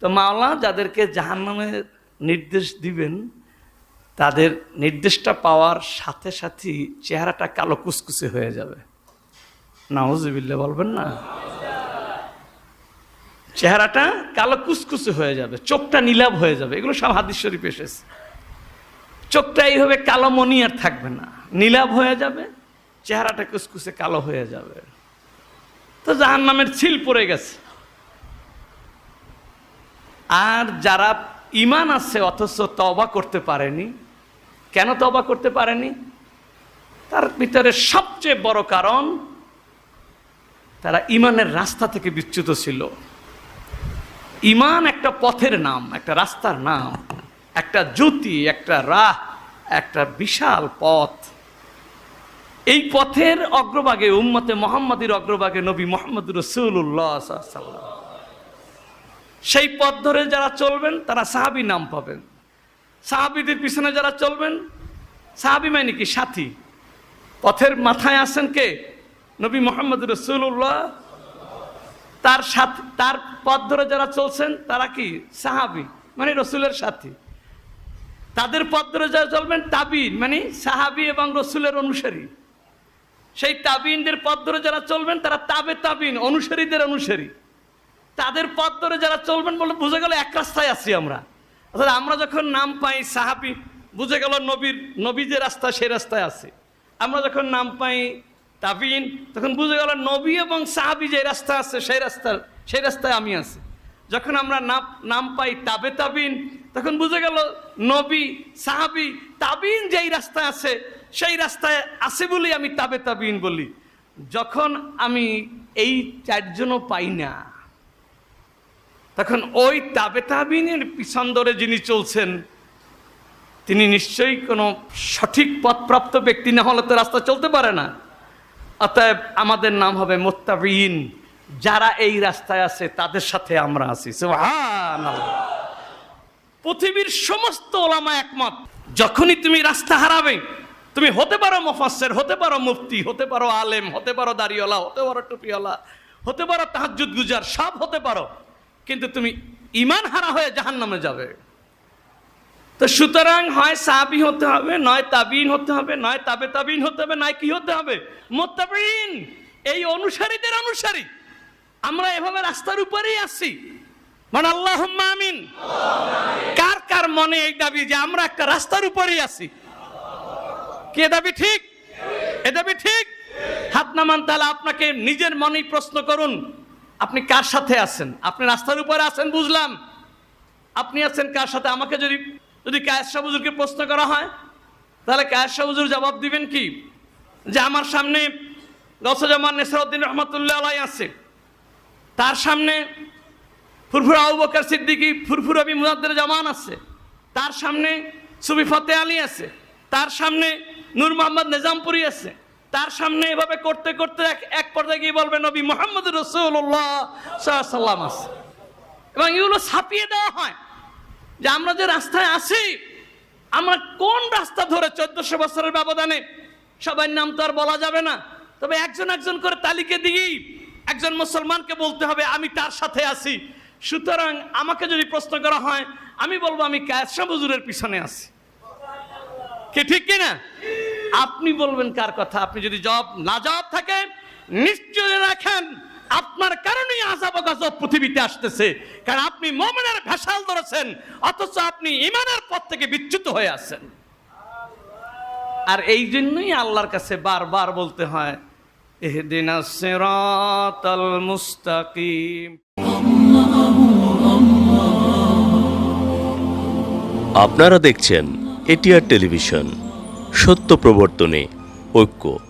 তো মাওলা যাদেরকে জাহান্নামের নির্দেশ দিবেন, তাদের নির্দেশটা পাওয়ার সাথে সাথেই চেহারাটা কালো কুসকুসে হয়ে যাবে। নাউজুবিল্লা বলবেন না? চেহারাটা কালো কুসকুসে হয়ে যাবে, চোখটা নীলাভ হয়ে যাবে, এগুলো সব হাদিস শরীফ এসেছে। চোখটা এইভাবে কালো মনি আর থাকবে না, নীলাভ হয়ে যাবে, চেহারাটা কুসকুসে কালো হয়ে যাবে। তো জাহান নামের ছিল পড়ে গেছে। আর যারা ইমান আছে, অথচ তবা করতে পারেনি, কেন তবা করতে পারেনি? তার ভিতরে সবচেয়ে বড় কারণ, তারা ইমানের রাস্তা থেকে বিচ্যুত ছিল। ইমান একটা পথের নাম, একটা রাস্তার নাম, একটা জ্যোতি, একটা রাহ, একটা বিশাল পথ। এই পথের অগ্রভাগে, উম্মতে মোহাম্মদের অগ্রভাগে নবী মোহাম্মদ রসুল্লাহ সাল্লাম সেই পথ ধরে যারা চলবেন, তারা সাহাবি নাম পাবেন। সাহাবিদের পিছনে যারা চলবেন, সাহাবি মানে কি? সাথী। পথের মাথায় আছেন কে? নবী মোহাম্মদ রসুল্লাহ তার সাথে, তার পথ ধরে যারা চলছেন, তারা কি? সাহাবি মানে রসুলের সাথী। তাদের পথ ধরে যারা চলবেন, তাবিন মানে সাহাবি এবং রসুলের অনুসারী। সেই তাবিনদের পথ ধরে যারা চলবেন, তারা তাবে তাবিন, অনুসারীদের অনুসারী। তাদের পথ ধরে যারা চলবেন বলে বুঝে গেল এক রাস্তায় আছি আমরা। অর্থাৎ আমরা যখন নাম পাই সাহাবি, বুঝে গেল নবীর, নবী যে রাস্তা সেই রাস্তায় আছে। আমরা যখন নাম পাই তাবিন, তখন বুঝে গেল নবী এবং সাহাবি যে রাস্তা আছে, সেই রাস্তার, সেই রাস্তায় আমি আছি। যখন আমরা নাম নাম পাই তাবে তাবিন, তখন বুঝে গেল নবী, সাহাবি, তাবিন যেই রাস্তায় আছে, সেই রাস্তায় আছে বলেই আমি তাবে তাবিন বলি। যখন আমি এই চারজনও পাই না তখন ওই তাবে তাবিনের পিছন ধরে যিনি চলছেন, তিনি নিশ্চয়ই কোনো সঠিক পথপ্রাপ্ত ব্যক্তি না হলে তো রাস্তা চলতে পারে না। অতএব আমাদের নাম হবে মোত্তাবিন। যারা এই রাস্তায় আছে, তাদের সাথে আমরা আছি। পৃথিবীর সমস্ত ওলামা একমত। যখনই তুমি রাস্তা হারাবে, তুমি হতে পারো মোফাসের হতে পারো মুফতি, হতে পারো আলেম, হতে পারো দাড়িওয়ালা, হতে পারো টুপিওয়ালা, হতে পারো তাহাজুদ গুজার, সব হতে পারো। কিন্তু তুমি ইমান হারা হয়ে জাহান নামে যাবে। তো সুতরাং হয় সাহাবি হতে হবে, নয় তাবিন হতে হবে, নয় তাবে তাবিন হতে হবে, নয় কি হতে হবে? মোত্তাবিন এই অনুসারীদের অনুসারী। আমরা এভাবে রাস্তার উপরেই আছি। মানে আল্লাহ আমিন। কার কার মনে এই দাবি যে আমরা একটা রাস্তার উপরেই আছি? কে দাবি ঠিক? এ দাবি ঠিক? হাত নামান তাহলে আপনাকে নিজের মনেই প্রশ্ন করুন। আপনি কার সাথে আছেন? আপনি রাস্তার উপরে আছেন, বুঝলাম। আপনি আছেন কার সাথে? আমাকে যদি যদি কায়ের শাহ প্রশ্ন করা হয়, তাহলে কায়ের শাহ জবাব দিবেন কি? যে আমার সামনে গসজামান নেসরউদ্দিন রহমতুল্লাহ আলাই আছে। তার সামনে ফুরফুরা আবু বকর সিদ্দিকি, ফুরফুর রবি মুজাদ্দের জামান আছে। তার সামনে সুবি ফতে আলী আছে। তার সামনে নূর মোহাম্মদ নিজামপুরি আছে। তার সামনে এভাবে করতে করতে এক পর্যায়ে গিয়ে বলবে, নবী মোহাম্মদ রসুল্লাহ সাল্লাম আছে। এবং এগুলো ছাপিয়ে দেওয়া হয় যে আমরা যে রাস্তায় আছি, আমরা কোন রাস্তা ধরে চোদ্দশো বছরের ব্যবধানে সবার নাম তো আর বলা যাবে না। তবে একজন একজন করে তালিকা দিয়েই একজন মুসলমানকে বলতে হবে, আমি তার সাথে আছি। সুতরাং আমাকে যদি প্রশ্ন করা হয়, আমি বলব আমি কায়সা হুজুরের পিছনে আছি। কি ঠিক কিনা? আপনি বলবেন কার কথা? আপনি যদি জবাব না জবাব থাকে নিশ্চয় রাখেন, আপনার কারণেই আজাব গজব পৃথিবীতে আসতেছে। কারণ আপনি মোমেনের ভেসাল ধরেছেন, অথচ আপনি ইমানের পথ থেকে বিচ্যুত হয়ে আছেন। আর এই জন্যই আল্লাহর কাছে বারবার বলতে হয় আপনারা দেখছেন এটিআর টেলিভিশন। সত্য প্রবর্তনে ঐক্য।